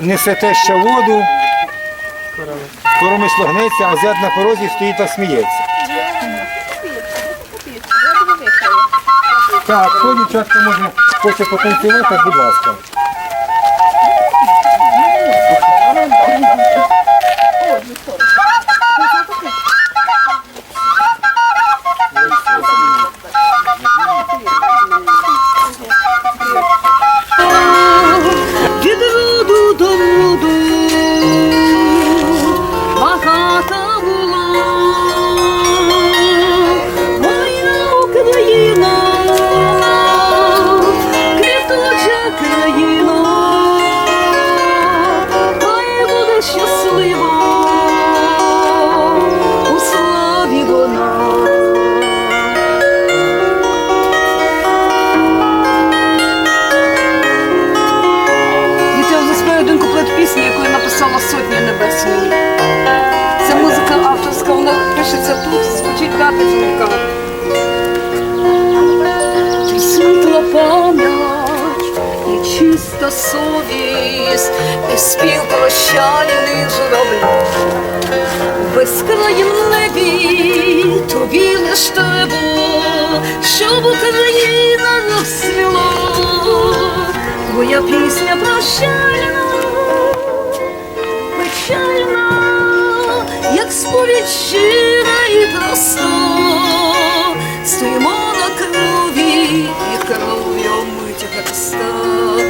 несете ще воду, коромисло гнеться, а зед на порозі стоїть та сміється. Так, хто дівчатка може хоче потанцювати, будь ласка. Сотні небесної. Це музика авторська, вона пишеться тут, звучить дата дзвінка. Ти світла пам'ять і чиста совість, і спів прощальний журавль. В безкраїм небі тобі лиш треба, щоб Україна розцвіла. Твоя пісня прощальна, сповідь щира і проста.